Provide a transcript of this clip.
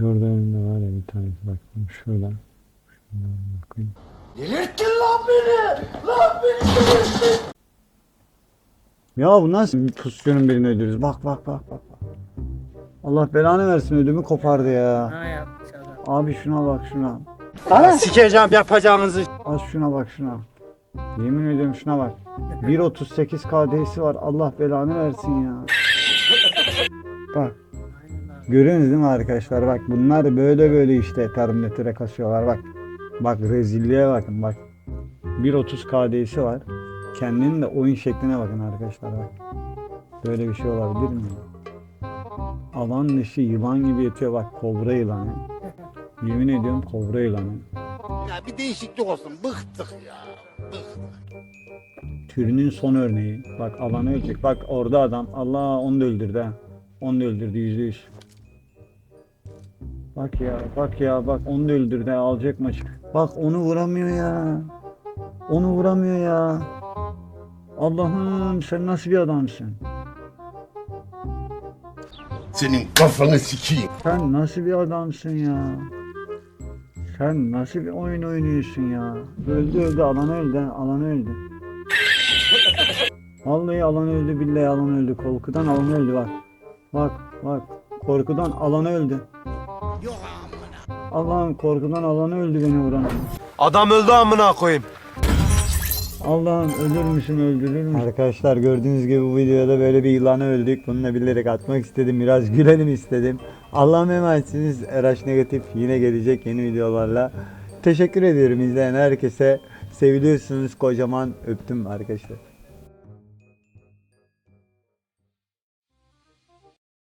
Şurada önümde var ya bir tanesi bak şurada. Şuradan bakayım. Delirttin lan beni! Lan beni delirttin! Ya bu nasıl bir pozisyonun birini öldürürüz? Bak bak bak bak. bak. Allah belanı versin ödümü kopardı ya. Ha yapmış adam. Abi şuna bak şuna. Sikeceğim yapacağınızı. Az şuna bak şuna. Yemin ediyorum şuna bak. 1.38 KD'si var. Allah belanı versin ya. Bak. Görüyorsunuz değil mi arkadaşlar? Bak bunlar böyle böyle işte Terminator'e kasıyorlar bak. Bak rezilliğe bakın bak. 1.30 KD'si var. Kendinin de oyun şekline bakın arkadaşlar bak. Böyle bir şey olabilir mi? Alan dışı yılan gibi yatıyor bak kobra yılanı. Yemin ediyorum kobra yılanı. Ya bir değişiklik olsun. Bıktık ya. Türünün son örneği. Bak alanı ölecek. Bak orada adam. Allah onu da öldürdü ha. Onu da öldürdü yüzde yüz. Bak ya bak ya bak onu da öldürdü alacak maçı. Bak onu vuramıyor ya. Onu vuramıyor ya. Allah'ım sen nasıl bir adamsın? Senin kafanı sikeyim. Sen nasıl bir adamsın ya? Sen nasıl bir oyun oynuyorsun ya? Öldü öldü alan öldü alan öldü. Vallahi alan öldü billahi alan öldü. Korkudan alan öldü bak. Bak bak korkudan alan öldü. Allah'ım korkudan alan öldü beni vuran. Adam öldü amına koyayım. Allah'ım ölür müsün öldürür müsün? Arkadaşlar gördüğünüz gibi bu videoda böyle bir yılanı öldük. Bunu da bilerek atmak istedim. Biraz gülelim istedim. Allah'a emanetsiniz. Eraş Negatif yine gelecek yeni videolarla. Teşekkür ediyorum izleyen herkese. Seviliyorsunuz kocaman öptüm arkadaşlar.